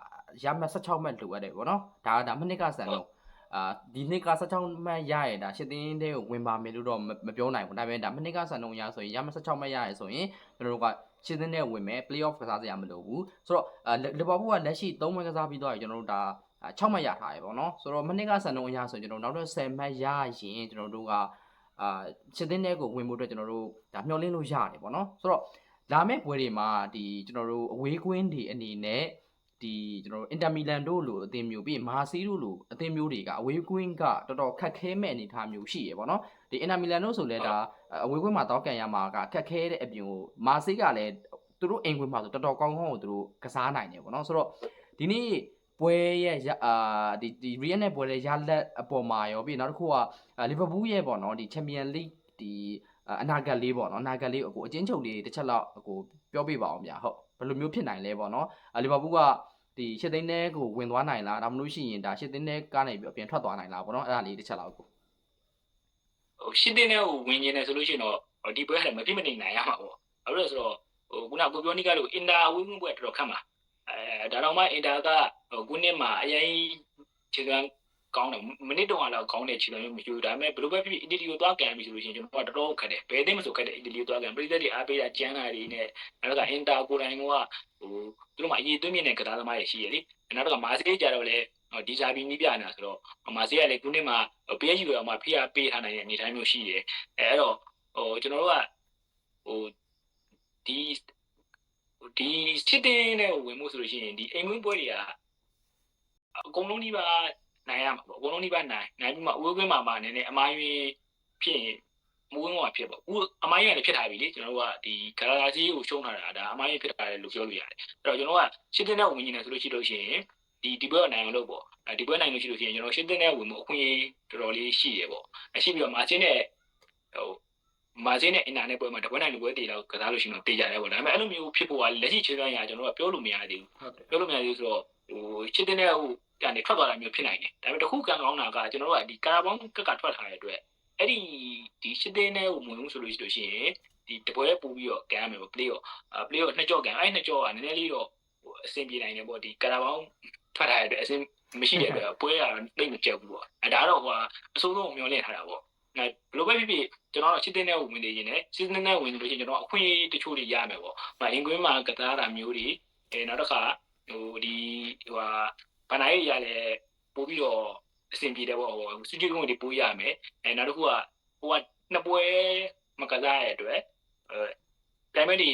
S1: ရမှတ်16မှတ်လိုအပ်တယ်ပေါ့နော်ဒါဒါမနစ်ကဆန်နှုံး အာဒီနှစ်က16မှတ်ရရင်ဒါရှစ်သင်းတဲ့ကိုဝင်ပါမယ်လို့တော့မပြောနိုင်ဘူးဒါပေမဲ့ဒါမနစ်ကဆန်နှုံးရဆိုရင်ရမှတ်16မှတ်ရရဆိုရင်ကျွန်တော်တို့ကရှင်းသင်းနဲ့ဝင်မယ် play off ကစားစရာမလိုဘူးဆိုတော့လီဗာပူးကလက်ရှိ3မှတ်ကစားပြီးတော့ကျွန်တော်တို့ဒါ6မှတ်ရထားရပေါ့နော်ဆိုတော့မနစ်ကဆန်နှုံးအရဆိုရင်ကျွန်တော်နောက်တော့10မှတ်ရရင်ကျွန်တော်တို့ကအာရှင်းသင်းတဲ့ကိုဝင်ဖို့အတွက်ကျွန်တော်တို့ဒါမျှော်လင့်လို့ရတယ်ပေါ့နော်ဆိုတော့လာမယ့်ပွဲတွေမှာဒီကျွန်တော်တို့အဝေးကွင်းတွေအနေနဲ့ ဒီကျွန်တော်တို့အင်တာမီလန်တို့လိုအသင်းမျိုးပြီးမာစီတို့လိုအသင်းမျိုးတွေကအဝေးကွင်းကတော်တော်ခက်ခဲမဲ့အနေအထားမျိုးရှိရပေါ့နော်ဒီအင်တာမီလန်တို့ဆိုလဲဒါအဝေးကွင်းမှာတောက်ကန်ရမှာကခက်ခဲတဲ့အပြင်ကိုမာစီကလည်းသူတို့အိမ်ကွင်းမှာဆိုတော်တော်ကောင်းကောင်းကိုသူတို့ကစားနိုင်တယ်ပေါ့နော်ဆိုတော့ဒီနေ့ပွဲရဲ့အာဒီဒီ Real နဲ့ပွဲရဲ့ရလက်အပေါ်မှာရောပြီးနောက်တစ်ခုကလီဗာပူးရဲ့ပေါ့နော်ဒီ Champion League ဒီအနာဂတ်လေးပေါ့နော်အနာဂတ်လေးအကိုအချင်းချုပ်လေးတစ်ချက်လောက်အကိုပြောပြပါအောင်ဗျာဟုတ် ဘယ်လိုမျိုးဖြစ်နိုင်လဲပေါ့နော်လီဗာပူးကဒီရှစ်သိန်းထဲကိုဝင်သွားနိုင်လားဒါမှမဟုတ်ရှိရင်ဒါရှစ်သိန်းထဲကနေပြီးအပြင်ထွက်သွားနိုင်လားပေါ့နော်အဲ့ဒါလေးတစ်ချက်လောက်ကို
S2: ဟိုရှစ်တင်းနဲ့ဟိုဝင်နေတယ်ဆိုလို့ရှိရင်တော့ဒီပွဲကလည်းမပြစ်မနေနိုင်ရမှာပေါ့ဘာလို့လဲဆိုတော့ဟိုခုနကကိုပြောနေကလို့အင်တာဝင်းမှုပွဲတော်တော်ခက်မှာအဲဒါတော့မှအင်တာကဟိုခုနှစ်မှာအရင်ခြေစွမ်း ကောင်းတယ်မိနစ်တောင်လောက်ကောင်းတဲ့ခြေစွမ်းမျိုးမရှိဘူးဒါပေမဲ့ဘယ်လိုပဲဖြစ်ဖြစ်အီတလီကိုသွားကန်ပြီဆိုလို့ရှိရင်ကျွန်တော်ကတော်တော်ခက်တယ်ဘယ်သိမဆိုခက်တယ်အီတလီကိုသွားကန်ပြည်သက်တွေအားပေးတာကျန်းတာတွေနဲ့နောက်ကအင်တာကိုယ်တိုင်ကဟိုသူတို့မှအရေးသွင်းမြင့်တဲ့ကစားသမားတွေရှိရလေနောက်တော့မာစကေးကြတော့လေဒီဇာဘီနီးပြနေတာဆိုတော့မာစကေးကလည်းခုနှစ်မှာ PSG ရောမှဖိအားပေးထားနိုင်တဲ့အနေအထားမျိုးရှိတယ်အဲအဲ့တော့ဟိုကျွန်တော်တို့ကဟိုဒီဒီစစ်တင်နဲ့ဝင်မှုဆိုလို့ရှိရင်ဒီအိမ်ဝင်းပွဲတွေကအကုန်လုံးဒီပါ နိုင်ရမှာပေါ့အကုန်လုံးဒီပါနိုင်နိုင်ပြီးမှအဝေးကွင်းမှာမှနည်းနည်းအမားရွေးဖြစ်ရင်မဝင်းကဖြစ်ပေါ့ဦးအမိုင်းရတယ်ဖြစ်ထားပြီလေကျွန်တော်တို့ကဒီဂလာလာစီကိုရှုံးထားတာဒါအမိုင်းဖြစ်ထားတယ်လို့ပြောလို့ရတယ်အဲ့တော့ကျွန်တော်ကရှင်းတဲ့နဲ့ဝင်နေတယ်ဆိုလို့ရှိလို့ရှိရင်ဒီဒီဘက်နိုင်အောင်လုပ်ပေါ့ဒီဘက်နိုင်လို့ရှိလို့ရှိရင်ကျွန်တော်ရှင်းတဲ့နဲ့ဝင်မှုအခွင့်အရေးတော်တော်လေးရှိရပေါ့ရှိပြီးတော့မာချင်းနဲ့ဟိုမာချင်းနဲ့အင်တာနက်ပွဲမှာတပွဲနိုင်လို့ပွဲတည်တော့ကစားလို့ရှိရင်တော့တည်ကြတယ်ပေါ့ဒါပေမဲ့အဲ့လိုမျိုးဖြစ်ဖို့ကလက်ရှိခြေစွမ်းရကျွန်တော်ကပြောလို့မရသေးဘူး
S1: ဟုတ်တယ်
S2: ပြောလို့မရသေးဘူးဆိုတော့ဟိုချစ်တဲ့နဲ့ဟို ကနေထွက်သွားတာမျိုးဖြစ်နိုင်တယ်ဒါပေမဲ့တခုကံကောင်းတာကကျွန်တော်တို့ကဒီကာရာဘောင်းကက်ကထွက်ထားတဲ့အတွက်အဲ့ဒီဒီရှစ်တဲ့နဲ့ဟိုဝင်မှုဆိုလို့ရှိလို့ရှိရင်ဒီတပွဲပို့ပြီးတော့ကန်ရမယ်ပေါ့ play ရောအာ play ရောနှစ်ကြော့ကန်အဲ့နှစ်ကြော့ကနည်းနည်းလေးတော့ဟိုအဆင်ပြေနိုင်တယ်ပေါ့ဒီကာရာဘောင်းထွက်ထားရတဲ့အတွက်အဆင်မရှိတဲ့အတွက်ပွဲကတော့တိတ်မကြက်ဘူးပေါ့အဲဒါတော့ဟိုကအစိုးဆုံးမျောလင့်ထားတာပေါ့အဲဘယ်လိုပဲဖြစ်ဖြစ်ကျွန်တော်တို့စစ်တင်တဲ့ဝင်နေရင်လည်းစစ်တင်တဲ့ဝင်လို့ရှိရင်ကျွန်တော်အခွင့်အရေးတချို့တွေရမယ်ပေါ့။မအင်ကွင်းမှာကစားတာမျိုးတွေအဲနောက်တစ်ခါဟိုဒီဟိုဟာ ဗန်နိုင်ရလည်းပို့ပြီးတော့အဆင်ပြေတယ်ပေါ့ဟိုစတူဒီယိုတွေပို့ရမယ်။အဲနောက်တစ်ခုကဟိုကနှစ်ပွဲမကစားရတဲ့အတွက်အဲဒါပေမဲ့ဒီ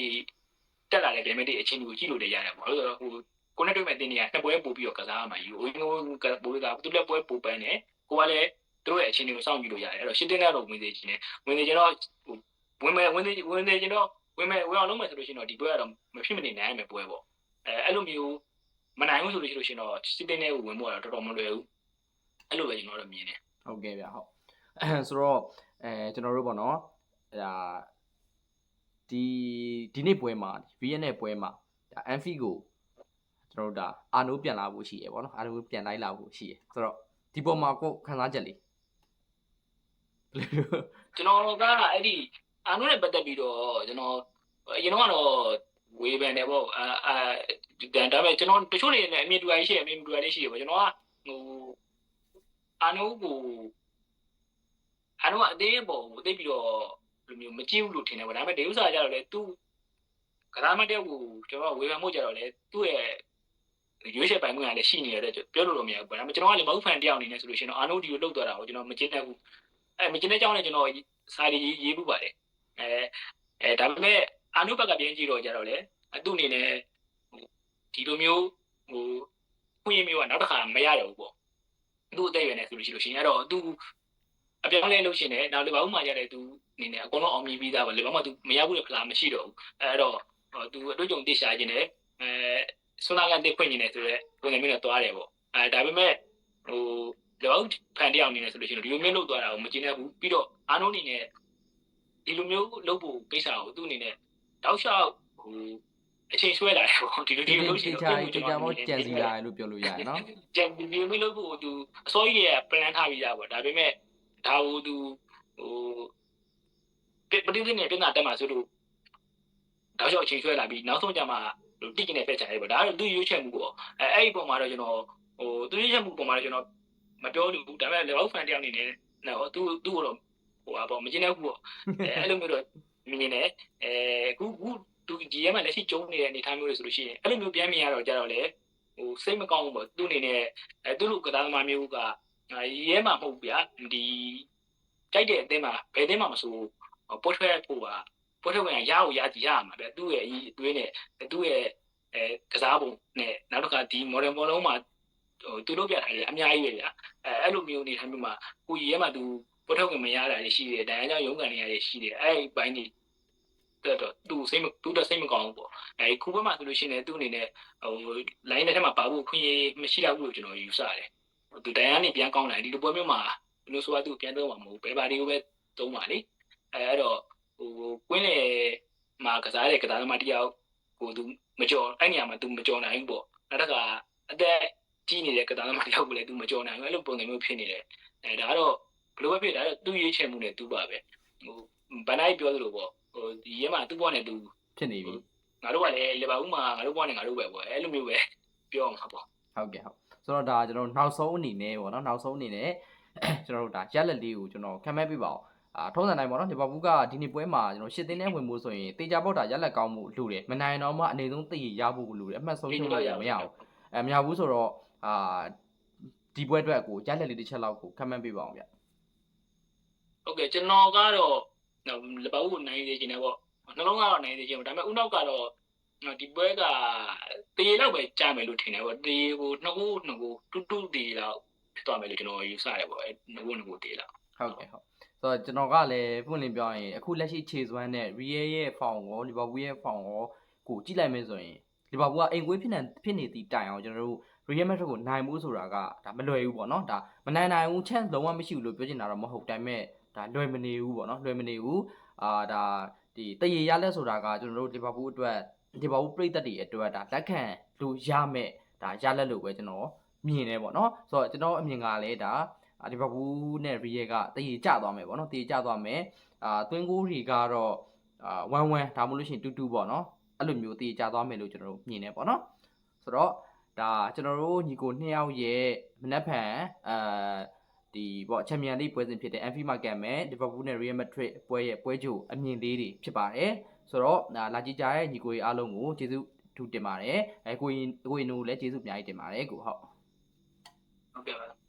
S2: တက်လာတဲ့ဒါပေမဲ့ဒီအချင်းကိုကြည့်လို့လည်းရတယ်ပေါ့။အဲ့တော့ဟိုကိုနဲ့တွေ့မဲ့တင်းတွေကနှစ်ပွဲပို့ပြီးတော့ကစားရမှာယူ။ဝင်းကပို့တာသူလည်းပွဲပို့ပန်းတယ်။ကိုကလည်းသူတို့ရဲ့အချင်းတွေကိုစောင့်ကြည့်လို့ရတယ်။အဲ့တော့ရှစ်တင်းကတော့ဝင်သေးခြင်းနဲ့ဝင်သေးခြင်းတော့ဟိုဝင်မဲ့ဝင်သေးဝင်သေးခြင်းတော့ဝင်မဲ့ဝင်အောင်လုပ်မယ်ဆိုလို့ရှိရင်တော့ဒီပွဲကတော့မဖြစ်မနေနိုင်ရမယ်ပွဲပေါ့။အဲအဲ့လိုမျိုး မနိုင်ဘူးဆိုလို့ရှိလို့ရှိရင်တော့ရှစ်တင်းနဲ့ဝင်ဖို့ကတော့တော်တော်မလွယ်ဘူး။အဲ့လိုပဲကျွန်တော်တို့မြင်တယ်
S1: ဟုတ်ကဲ့ဗျဟုတ်ဆိုတော့အဲကျွန်တော်တို့ပေါ့နော်အဲဒါဒီဒီနေ့ပွဲမှာ VN နဲ့ပွဲမှာဒါ Amphi ကိုကျွန်တော်တို့ဒါအာနိုးပြန်လာဖို့ရှိရပေါ့နော်အာနိုးပြန်လိုက်လာဖို့ရှိရဆိုတော့ဒီပေါ်မှာကိုယ်ခန်းစားချက်လေးဘယ်လို
S2: ကျွန်တော်ကအဲ့ဒီအာနုနဲ့ပတ်သက်ပြီးတော့ကျွန်တော်အရင်ကတော့ ဝေဖန်တယ်ပေါ့အာအာဒါပေမဲ့ကျွန်တော်တချို့တွေနဲ့အမြင်တူရရှိတယ်အမြင်တူရလေးရှိတယ်ပေါ့ကျွန်တော်ကဟိုအာနုကိုအာနုကအသေးပေါ့ဟိုသိပြီးတော့လိုမျိုးမကြည့်ဘူးလို့ထင်တယ်ပေါ့ဒါပေမဲ့ဒေဥစာကြတော့လေသူကစားမတဲ့ကိုကျွန်တော်ကဝေဖန်မှုကြတော့လေသူ့ရဲ့ရွေးချယ်ပိုင်ခွင့်ကလည်းရှိနေရတဲ့ပြောလို့တော့မရဘူးပေါ့ဒါပေမဲ့ကျွန်တော်ကလည်းမဟုတ်ဖန်တယောက်အနေနဲ့ဆိုလို့ရှိရင်တော့အာနုဒီကိုလှုပ်သွားတာကိုကျွန်တော်မကျင်းတတ်ဘူးအဲမကျင်းတဲ့ကြောင်းနဲ့ကျွန်တော်စာရီရေးမှုပါတယ်အဲအဲဒါပေမဲ့ အာနုဘက်ကပြန်ကြည့်တော့ကြတော့လေအသူ့အနေနဲ့ဒီလိုမျိုးဟိုခွင့်ရမျိုးကနောက်တစ်ခါမရရဘူးပေါ့သူ့အသက်အရွယ်နဲ့ဆိုလို့ရှိလို့ရှိရင်အဲ့တော့သူအပြောင်းလဲလုပ်ရှင်တယ်နောက်လေဘာမှမရတဲ့သူအနေနဲ့အကုန်လုံးအောင်မြင်ပြီးသားပါလေဘာမှသူမရဘူးလေဖလားမရှိတော့ဘူးအဲ့တော့သူအတွေ့အကြုံသိရှာခြင်းနဲ့အဲဆွမ်းနာကန်သိခွင့်နေတယ်ဆိုတော့ပုံစံမျိုးနဲ့သွားတယ်ပေါ့အဲဒါပေမဲ့ဟိုလောက်ဖန်တယောက်အနေနဲ့ဆိုလို့ရှိရင်ဒီလိုမျိုးလုပ်သွားတာကိုမကျင်းတတ်ဘူးပြီးတော့အားလုံးအနေနဲ့ဒီလိုမျိုးလုပ်ဖို့ကိစ္စကိုသူ့အနေနဲ့ တောက်လျှောက်ဟိုအချိန်ဆွဲလာတယ်ပေါ့ဒီလိုဒီ
S1: ဒီ
S2: လို
S1: လို
S2: လုပ်ရှင်
S1: ချာချာမောကြံစီလာတယ်လို့ပြောလို့ရတယ်နော်
S2: ကြံဒီလိုမျိုးလုပ်ဖို့သူအစိုးရရဲ့ plan ထားပြီးသားပေါ့ဒါပေမဲ့ဒါကိုသူဟိုပဋိသင်္နေပြန်တက်မှာဆိုလို့တောက်လျှောက်အချိန်ဆွဲလာပြီးနောက်ဆုံးကြမှာတိကျနေဖက်ချင်တယ်ပေါ့ဒါကတော့သူရွေးချယ်မှုပေါ့အဲအဲ့ဒီပုံမှာတော့ကျွန်တော်ဟိုသူရွေးချယ်မှုပုံမှာတော့ကျွန်တော်မပြောလို့ဘူးဒါပေမဲ့လေဘောက်ဖန်တယောက်အနေနဲ့နော်သူသူ့ကိုတော့ဟိုပါပေါ့မကျင်းတဲ့ခုပေါ့အဲအဲ့လိုမျိုးတော့ မြင်နေတယ်အဲခုခုသူဒီရဲမှာလက်ရှိကျုံနေတဲ့အနေအထားမျိုးတွေဆိုလို့ရှိရင်အဲ့လိုမျိုးပြန်မြင်ရတော့ကြတော့လေဟိုစိတ်မကောင်းဘူးပေါ့သူ့အနေနဲ့အဲသူ့လိုကစားသမားမျိုးကရဲမှာမဟုတ်ဗျာဒီကြိုက်တဲ့အသင်းမှာဘယ်အသင်းမှာမဆိုပေါ်ထွက်ဖို့ပါပေါ်ထွက်ဝင်ရရအောင်ရကြည့်ရမှာဗျသူ့ရဲ့အကြီးအသွေးနဲ့သူ့ရဲ့အဲကစားပုံနဲ့နောက်တစ်ခါဒီ modern ဘောလုံးမှာဟိုသူတို့ပြထားတယ်အများကြီးပဲဗျာအဲအဲ့လိုမျိုးအနေထားမျိုးမှာကိုကြီးရဲမှာသူ ပေါ်ထုတ်ဝင်မရတာတွေရှိတယ်။တရားကြောင့်ရုံးကန်နေရတွေရှိတယ်။အဲ့ဒီဘိုင်းတွေတော့တော့သူစိတ်မသူတော့စိတ်မကောင်းဘူးပေါ့။အဲခုဘက်မှာဆိုလို့ရှိရင်သူ့အနေနဲ့ဟို line ထဲမှာပါဖို့ခွင့်ရမရှိတော့ဘူးလို့ကျွန်တော်ယူဆတယ်။သူတရားနေပြန်ကောင်းလာဒီလိုပွဲမျိုးမှာဘယ်လိုဆိုတာသူပြန်သုံးမှာမဟုတ်ဘယ်ပါတွေကိုပဲသုံးပါလေ။အဲအဲ့တော့ဟိုကွင်းလေမှာကစားတဲ့ကစားသမားတယောက်ဟိုသူမကြော်အဲ့နေရာမှာသူမကြော်နိုင်ဘူးပေါ့။နောက်တစ်ခါအသက်ကြီးနေတဲ့ကစားသမားတယောက်ကိုလည်းသူမကြော်နိုင်ဘူးအဲ့လိုပုံစံမျိုးဖြစ်နေတယ်အဲဒါကတော့ ဘယ်လိုပဲဖြစ်ဒါတော့သူ့ရေးချယ်မှုနဲ့သူ့ပါပဲဟိုဘန်နိုင်ပြောသလိုပေါ့ဟိုဒီရဲမှာသူ့ဘဝနဲ့သူ
S1: ဖြစ်နေပြီ
S2: ငါတို့ကလည်းလီဗာပူးမှာငါတို့ဘဝနဲ့ငါတို့ပဲပေါ့အဲ့လိုမျိုးပဲပြောမှာပေါ့
S1: ဟုတ်ကဲ့ဟုတ်ဆိုတော့ဒါကျွန်တော်နောက်ဆုံးအနေနဲ့ပေါ့နော်နောက်ဆုံးအနေနဲ့ကျွန်တော်တို့ဒါရက်လက်လေးကိုကျွန်တော်ခံမဲ့ပြပါအောင်အာထုံးစံတိုင်းပေါ့နော်လီဗာပူးကဒီနေ့ပွဲမှာကျွန်တော်ရှစ်သင်းနဲ့ဝင်ဖို့ဆိုရင်တေချာပေါက်တာရက်လက်ကောင်းမှုလူတယ်မနိုင်တော့မှအနေဆုံးသိရရဖို့လူတယ်အမှတ်ဆုံးရှုံးလို့ရမရဘူးအဲမရဘူးဆိုတော့အာဒီပွဲအတွက်ကိုရက်လက်လေးတစ်ချက်လောက်ကိုခံမဲ့ပြပါအောင်ဗျ
S2: ဟုတ်ကဲ့ကျွန်တော်ကတော့လီဗာပူးကိုနိုင်နေခြင်းနဲ့ပေါ့နှလုံးကတော့နိုင်နေခြင်းပေါ့ဒါပေမဲ့ဦးနောက်ကတော့ဒီပွဲကတေးလောက်ပဲကြားမယ်လို့ထင်တယ်ပေါ့တေးကိုနှစ်ခုနှစ်ခုတူတူတေးလောက်ဖြစ်သွားမယ်လို့ကျွန်တော်ယူဆတယ်ပေါ့အဲ့နှစ်ခုနှစ်ခုတေးလောက်
S1: ဟုတ်ကဲ့ဟုတ်ဆိုတော့ကျွန်တော်ကလည်းပွင့်လင်းပြောရင်အခုလက်ရှိခြေစွမ်းနဲ့ Real ရဲ့ form ရော Liverpool ရဲ့ form ရောကိုကြည့်လိုက်မယ်ဆိုရင် Liverpool ကအိမ်ကွေးဖြစ်နေဖြစ်နေသည့်တိုင်အောင်ကျွန်တော်တို့ Real Madrid ကိုနိုင်မှုဆိုတာကဒါမလွယ်ဘူးပေါ့နော်ဒါမနိုင်နိုင်ဘူး chance လုံးဝမရှိဘူးလို့ပြောချင်တာတော့မဟုတ်ဒါပေမဲ့ ဒါလွယ်မနေဘူးပေါ့နော်လွယ်မနေဘူးအာဒါဒီတရေရလက်ဆိုတာကကျွန်တော်တို့ Liverpool အတွက် Liverpool ပြည်သက်တွေအတွက်ဒါလက်ခံလို့ရမဲ့ဒါရလက်လို့ပဲကျွန်တော်မြင်နေပေါ့နော်ဆိုတော့ကျွန်တော်အမြင်ကလည်းဒါလီဗာပူးနဲ့ရီယယ်ကတည်ကြသွားမယ်ပေါ့နော်တည်ကြသွားမယ်အာသွင်းကိုတွေကတော့အာ1-1ဒါမှမဟုတ်လို့ရှိရင်2-2ပေါ့နော်အဲ့လိုမျိုးတည်ကြသွားမယ်လို့ကျွန်တော်တို့မြင်နေပေါ့နော်ဆိုတော့ဒါကျွန်တော်တို့ညီကိုနှစ်ယောက်ရဲ့မနက်ဖြန်အဲ ဒီပေါ့ချန်ပီယံလိပွဲစဉ်ဖြစ်တဲ့ Anfield Market မဲ့ Liverpool နဲ့ Real Madrid ပွဲရဲ့ပွဲကြိုအမြင်လေးတွေဖြစ်ပါတယ်ဆိုတော့ဒါလာကြည့်ကြတဲ့ညီကိုတွေအားလုံးကိုကျေးဇူးထူးတင်ပါတယ်အဲကိုရင်ကိုရင်တို့လည်းကျေးဇူးအများကြီးတင်ပါတယ်ကိုဟုတ်
S2: ဟုတ်ကဲ့ပါ